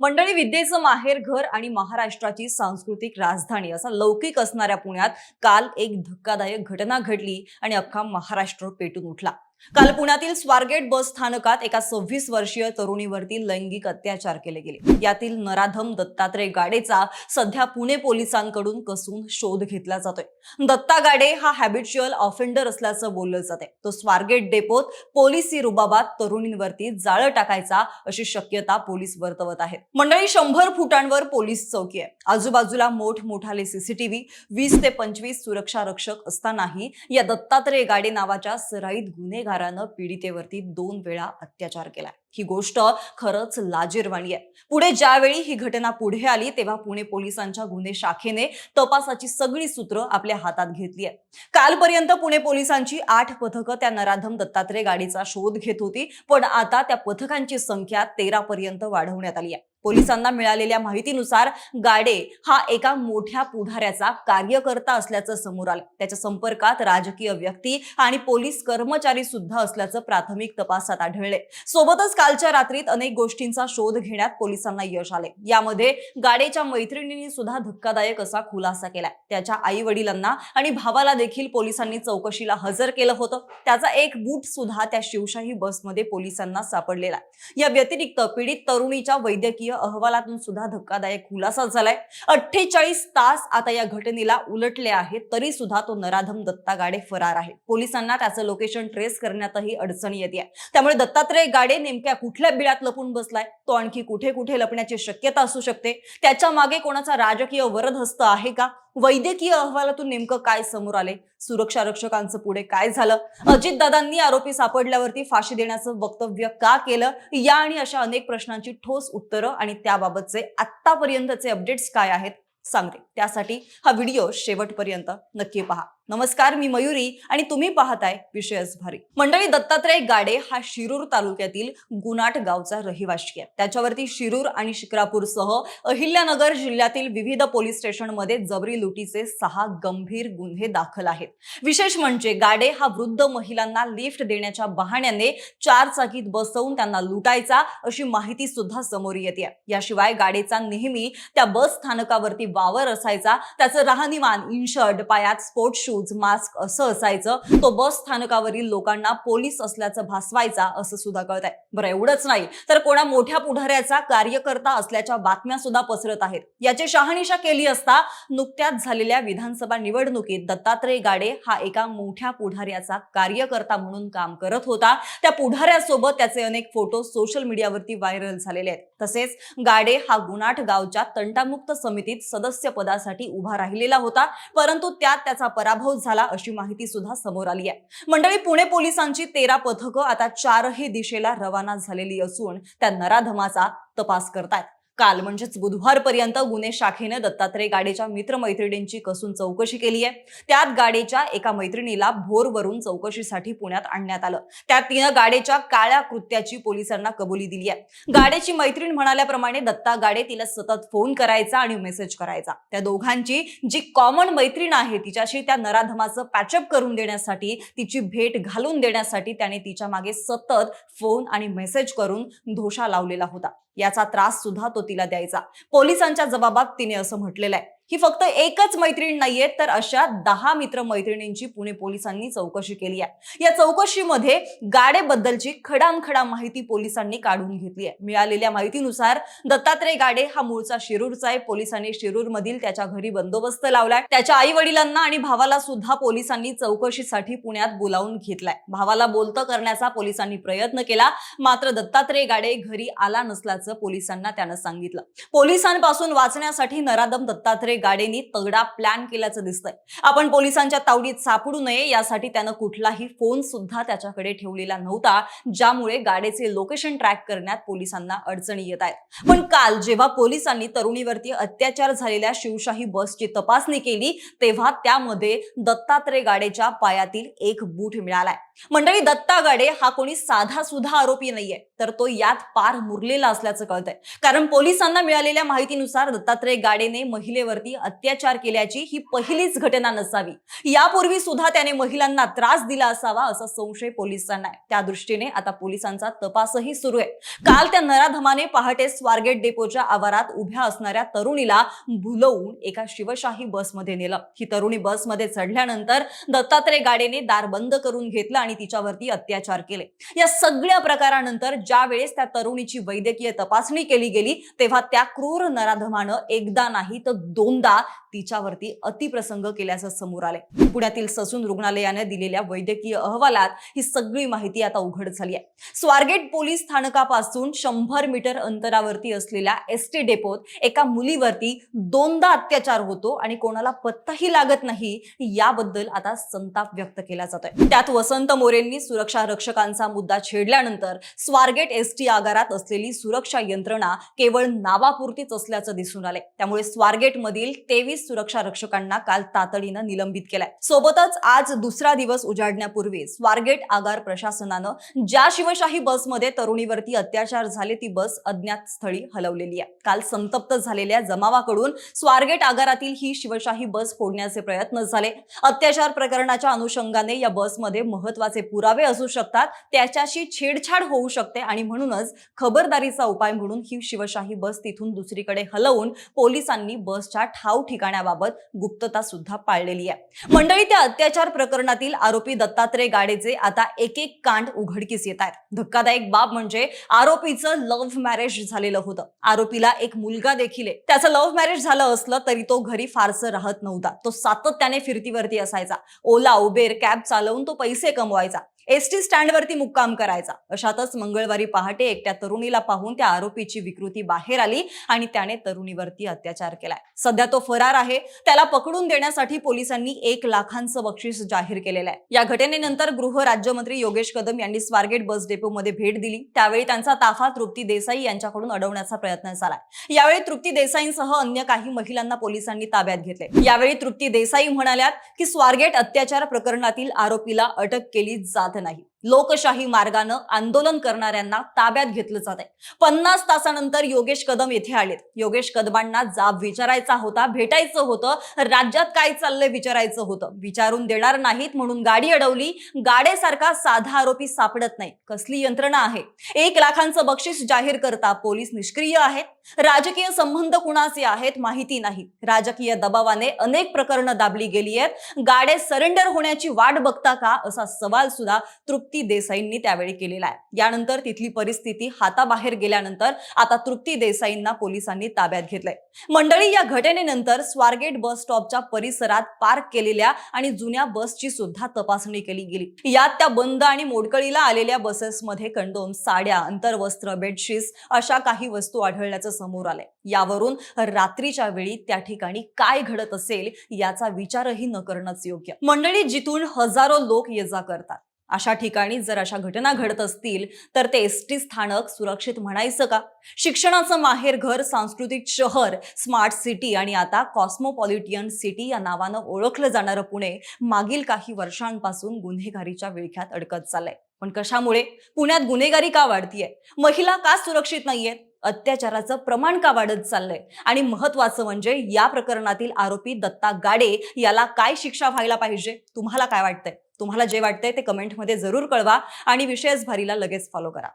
मंडळी विद्येचं माहेर घर आणि महाराष्ट्राची सांस्कृतिक राजधानी असा लौकिक असणाऱ्या पुण्यात काल एक धक्कादायक घटना घडली आणि अख्खा महाराष्ट्र पेटून उठला. काल पुण्यातील स्वारगेट बस स्थानकात एका सव्वीस वर्षीय तरुणीवरती लैंगिक अत्याचार केले गेले. यातील नराधम दत्तात्रय गाडेचा सध्या पुणे पोलिसांकडून कसून शोध घेतला जातोय. दत्ता गाडे हा हॅबिच्युअल ऑफेंडर असल्याचं बोललं जाते तो स्वारगेट डेपोत पोलिसी रुबाबात तरुणींवरती जाळं टाकायचा अशी शक्यता पोलीस वर्तवत आहेत. मंडळी शंभर फुटांवर पोलीस चौकी आहे. आजूबाजूला मोठमोठाले सीसीटीव्ही वीस ते पंचवीस सुरक्षा रक्षक असतानाही या दत्तात्रय गाडे नावाच्या सराईत गुन्हेगारानं पीडितेवरती दोन वेळा अत्याचार केलाय. ही गोष्ट खरंच लाजीरवाणी आहे. पुढे ज्यावेळी ही घटना पुढे आली तेव्हा पुणे पोलिसांच्या गुन्हे शाखेने तपासाची सगळी सूत्र आपल्या हातात घेतली आहे कालपर्यंत पुणे पोलिसांची आठ पथकं त्या नराधम दत्तात्रय गाडीचा शोध घेत होती पण आता त्या पथकांची संख्या तेरा पर्यंत वाढवण्यात आली आहे. पोलिसांना मिळालेल्या माहितीनुसार गाडे हा एका मोठ्या पुढाऱ्याचा कार्यकर्ता असल्याचं समोर आलं. त्याच्या संपर्कात राजकीय व्यक्ती आणि पोलीस कर्मचारी सुद्धा असल्याचं प्राथमिक तपासात आढळले. सोबतच कालच्या रात्रीत अनेक गोष्टींचा शोध घेण्यात पोलिसांना यश आले. यामध्ये गाडेच्या मैत्रिणींनी सुद्धा धक्कादायक असा खुलासा केलाय. त्याच्या आई वडिलांना आणि भावाला देखील पोलिसांनी चौकशीला हजर केलं होतं. त्याचा एक बूट सुद्धा त्या शिवशाही बसमध्ये पोलिसांना सापडलेला आहे. या व्यतिरिक्त पीडित तरुणीच्या वैद्यकीय अहवालातून सुद्धा धक्कादायक खुलासा झालाय. अठ्ठेचाळीस तास आता या घटनेला उलटले आहेत तरी सुद्धा तो नराधम दत्ता गाडे फरार आहे. पोलिसांना त्याचं लोकेशन ट्रेस करण्यातही अडचण येते त्यामुळे दत्तात्रय गाडे नेमक्या कुठल्या बिळात लपून बसलाय? तो आणखी कुठे कुठे लपण्याची शक्यता असू शकते? त्याच्यामागे कोणाचा राजकीय वरदहस्त आहे का? वैद्यकीय अहवालातून नेमकं काय समोर आले? सुरक्षा रक्षकांचं पुढे काय झालं? अजितदादांनी आरोपी सापडल्यावरती फाशी देण्याचं वक्तव्य का केलं? या आणि अशा अनेक प्रश्नांची ठोस उत्तरं आणि त्याबाबतचे आतापर्यंतचे अपडेट्स काय आहेत? सांगते. त्यासाठी हा व्हिडिओ शेवटपर्यंत नक्की पहा. नमस्कार मी मयुरी आणि तुम्ही पाहताय विषयच भारी. मंडळी दत्तात्रय गाडे हा शिरूर तालुक्यातील गुनाट गावचा रहिवाशी आहे. त्याच्यावरती शिरूर आणि शिक्रापूरसह अहिल्यानगर जिल्ह्यातील विविध पोलीस स्टेशनमध्ये जबरी लुटीचे सहा गंभीर गुन्हे दाखल आहेत. विशेष म्हणजे गाडे हा वृद्ध महिलांना लिफ्ट देण्याच्या बहाण्याने चार चाकीत बसवून त्यांना लुटायचा अशी माहिती सुद्धा समोर येते. याशिवाय गाडेचा नेहमी त्या बस स्थानकावरती वावर असायचा. त्याचं राहणीमान इनशर्ट पायात स्पोर्ट्स शूज मास्क असं असायचं. तो बस स्थानकावरील लोकांना पोलीस असल्याचं भासवायचा असं सुद्धा कळत आहे बरं एवढंच नाही. तर कोणा मोठ्या पुढाऱ्याचा कार्यकर्ता असल्याच्या बातम्या सुद्धा पसरत आहेत. याची शहानिशा केली असता नुकत्याच झालेल्या विधानसभा निवडणुकीत दत्तात्रय गाडे हा एका मोठ्या पुढाऱ्याचा कार्यकर्ता म्हणून काम करत होता. त्या पुढाऱ्यासोबत त्याचे अनेक फोटो सोशल मीडियावरती व्हायरल झालेले आहेत. तसेच गाडे हा गुनाट गावच्या तंटामुक्त समितीत सदस्य पदासाठी उभा राहिलेला होता. परंतु त्यात त्याचा पराभव झाला अशी माहिती सुद्धा समोर आली आहे. मंडळी पुणे पोलिसांची तेरा पथकं आता चारही दिशेला रवाना झालेली असून त्या नराधमाचा तपास करतायत. काल म्हणजेच बुधवारपर्यंत गुन्हे शाखेने दत्तात्रय गाडेच्या मित्रमैत्रिणींची कसून चौकशी केली आहे. त्यात गाडेच्या एका मैत्रिणीला भोरवरून चौकशीसाठी पुण्यात आणण्यात आलं. त्यात तिनं गाडेच्या काळ्या कृत्याची पोलिसांना कबुली दिली आहे. गाडेची मैत्रीण म्हणाल्याप्रमाणे दत्ता गाडे तिला सतत फोन करायचा आणि मेसेज करायचा. त्या दोघांची जी कॉमन मैत्रीण आहे तिच्याशी त्या नराधमाचं पॅचअप करून देण्यासाठी तिची भेट घालून देण्यासाठी त्याने तिच्यामागे सतत फोन आणि मेसेज करून धोशा लावलेला होता. याचा त्रास सुद्धा तो तिला द्यायचा. पोलिसांच्या जबाबात तिने असं म्हटलेलं आहे. ही फक्त एकच मैत्रीण नाहीये तर अशा दहा मित्र मैत्रिणींची पुणे पोलिसांनी चौकशी केली आहे. या चौकशीमध्ये गाडेबद्दलची खडामखडा माहिती पोलिसांनी काढून घेतली आहे. मिळालेल्या माहितीनुसार दत्तात्रय गाडे हा मूळचा शिरूरचा आहे. पोलिसांनी शिरूर मधील त्याच्या घरी बंदोबस्त लावलाय. त्याच्या आई वडिलांना आणि भावाला सुद्धा पोलिसांनी चौकशीसाठी पुण्यात बोलावून घेतलाय. भावाला बोलतं करण्याचा पोलिसांनी प्रयत्न केला मात्र दत्तात्रय गाडे घरी आला नसल्याचं पोलिसांना त्यानं सांगितलं. पोलिसांपासून वाचण्यासाठी नरादम दत्तात्रय गाडेंनी तगडा प्लॅन केल्याचं दिसतंय. आपण पोलिसांच्या तावडीत सापडू नये यासाठी त्यानं कुठलाही फोन सुद्धा त्याच्याकडे ठेवलेला नव्हता ज्यामुळे गाडेचे लोकेशन ट्रॅक करण्यात पोलिसांना अडचणी येत आहेत. पण काल जेव्हा पोलिसांनी तरुणीवरती अत्याचार झालेल्या शिवशाही बसची तपासणी केली तेव्हा त्यामध्ये दत्तात्रय गाडेच्या पायातील एक बूट मिळालाय. मंडळी दत्ता गाडे हा कोणी साधा सुद्धा आरोपी नाहीये तर तो यात पार मुरलेला असल्याचं कळतंय. कारण पोलिसांना मिळालेल्या माहितीनुसार दत्तात्रय गाडेने महिलेवरती महिलांवरती अत्याचार केल्याची ही पहिलीच घटना नसावी. यापूर्वी सुद्धा त्याने महिलांना त्रास दिला असावा असा संशय पोलिसांना आहे. त्या दृष्टीने आता पोलिसांचा तपासही सुरू आहे. काल त्या नराधमाने पहाटे स्वारगेट डेपोच्या आवारात उभ्या असणाऱ्या तरुणीला भुलवून एका शिवशाही बसमध्ये नेलं. ही तरुणी बसमध्ये चढल्यानंतर दत्तात्रय गाडेने दार बंद करून घेतलं आणि तिच्यावरती अत्याचार केले. या सगळ्या प्रकारानंतर ज्या वेळेस त्या तरुणीची वैद्यकीय तपासणी केली गेली तेव्हा त्या क्रूर नराधमानं एकदा नाही तर दोन दोनदा तिच्यावरती अतिप्रसंग केल्याचं समोर आले पुण्यातील ससून रुग्णालयाने दिलेल्या वैद्यकीय अहवालात ही सगळी माहिती आता उघड झाली आहे. स्वारगेट पोलीस स्थानकापासून शंभर मीटर अंतरावरती असलेल्या एस टी डेपोत एका मुलीवरती दोनदा अत्याचार होतो आणि कोणाला पत्ताही लागत नाही याबद्दल आता संताप व्यक्त केला जातोय. त्यात वसंत मोरेंनी सुरक्षा रक्षकांचा मुद्दा छेडल्यानंतर स्वारगेट एस टी आगारात असलेली सुरक्षा यंत्रणा केवळ नावापुरतीच असल्याचं दिसून आलंय. त्यामुळे स्वारगेट मधील तेवीस सुरक्षा रक्षकांना काल तातडीनं निलंबित केलाय. सोबतच आज दुसरा दिवस उजाडण्यापूर्वी स्वारगेट आगार प्रशासनानं ज्या शिवशाही बसमध्ये तरुणीवरती अत्याचार झाले ती बस अज्ञात स्थळी हलवलेली आहे. काल संतप्त झालेल्या जमावाकडून स्वारगेट आगारातील ही शिवशाही बस फोडण्याचे प्रयत्न झाले. अत्याचार प्रकरणाच्या अनुषंगाने या बसमध्ये महत्त्वाचे पुरावे असू शकतात त्याच्याशी छेडछाड होऊ शकते आणि म्हणूनच खबरदारीचा उपाय म्हणून ही शिवशाही बस तिथून दुसरीकडे हलवून पोलिसांनी बसच्या ठाव ठिकाणी ठिकाणाबाबत गुप्तता सुद्धा पाळलेली आहे. मंडळी त्या अत्याचार प्रकरणातील आरोपी दत्तात्रय गाडेचे आता एक एक कांड उघडकीस येत आहेत. धक्कादायक बाब म्हणजे आरोपीचं लव्ह मॅरेज झालेलं होतं. आरोपीला एक मुलगा देखील आहे. त्याचं लव्ह मॅरेज झालं असलं तरी तो घरी फारसं राहत नव्हता. तो सातत्याने फिरतीवरती असायचा. ओला उबेर कॅब चालवून तो पैसे कमवायचा. एसटी स्टँडवरती मुक्काम करायचा. अशातच मंगळवारी पहाटे एकट्या तरुणीला पाहून त्या आरोपीची विकृती बाहेर आली आणि त्याने तरुणीवरती अत्याचार केलाय. सध्या तो फरार आहे. त्याला पकडून देण्यासाठी पोलिसांनी एक लाखांचं बक्षीस जाहीर केलेलं आहे. या घटनेनंतर गृह राज्यमंत्री योगेश कदम यांनी स्वारगेट बस डेपोमध्ये भेट दिली. त्यावेळी त्यांचा ताफा तृप्ती देसाई यांच्याकडून अडवण्याचा प्रयत्न झालाय. यावेळी तृप्ती देसाईंसह अन्य काही महिलांना पोलिसांनी ताब्यात घेतले. यावेळी तृप्ती देसाई म्हणाल्यात की स्वारगेट अत्याचार प्रकरणातील आरोपीला अटक केली जात नाही लोकशाही मार्गानं आंदोलन करणाऱ्यांना ताब्यात घेतलं जात आहे पन्नास तासानंतर योगेश कदम येथे आलेत. योगेश कदमांना जाब विचारायचा होता भेटायचं होतं राज्यात काय चाललंय विचारायचं होतं. विचारून देणार नाहीत म्हणून गाडी अडवली. गाडेसारखा साधा आरोपी सापडत नाही. कसली यंत्रणा आहे? एक लाखांचं बक्षीस जाहीर करता पोलीस निष्क्रिय आहेत. राजकीय संबंध कुणाचे आहेत माहिती नाही. राजकीय दबावाने अनेक प्रकरणं दाबली गेली आहेत. गाडे सरेंडर होण्याची वाट बघता का? असा सवाल सुद्धा तृप्ती देसाईंनी त्यावेळी केलेला आहे. यानंतर तिथली परिस्थिती हाताबाहेर गेल्यानंतर आता तृप्ती देसाईंना पोलिसांनी ताब्यात घेतलंय. मंडळी या घटनेनंतर स्वारगेट बस स्टॉपच्या परिसरात पार्क केलेल्या आणि जुन्या बसची सुद्धा तपासणी केली गेली. यात त्या बंद आणि मोडकळीला आलेल्या बसेसमध्ये कंडोम साड्या अंतर्वस्त्र बेडशीट्स अशा काही वस्तू आढळल्याचं समोर आलंय. यावरून रात्रीच्या वेळी त्या ठिकाणी काय घडत असेल याचा विचारही न करणंच योग्य. मंडळी जिथून हजारो लोक ये जा करतात. अशा ठिकाणी जर अशा घटना घडत असतील तर ते एस टी स्थानक सुरक्षित म्हणायचं का? शिक्षणाचं माहेर घर सांस्कृतिक शहर स्मार्ट सिटी आणि आता कॉस्मोपॉलिटियन सिटी या नावानं ओळखलं जाणारं पुणे मागील काही वर्षांपासून गुन्हेगारीच्या विळख्यात अडकत चाललंय. पण कशामुळे? पुण्यात गुन्हेगारी का वाढतीये? महिला का सुरक्षित नाहीयेत? अत्याचाराचं प्रमाण का वाढत चाललंय? आणि महत्वाचं म्हणजे या प्रकरणातील आरोपी दत्ता गाडे याला काय शिक्षा व्हायला पाहिजे? तुम्हाला काय वाटतंय? तुम्हाला जे वाटतंय ते कमेंटमध्ये जरूर कळवा आणि विशेष भारीला लगेच फॉलो करा.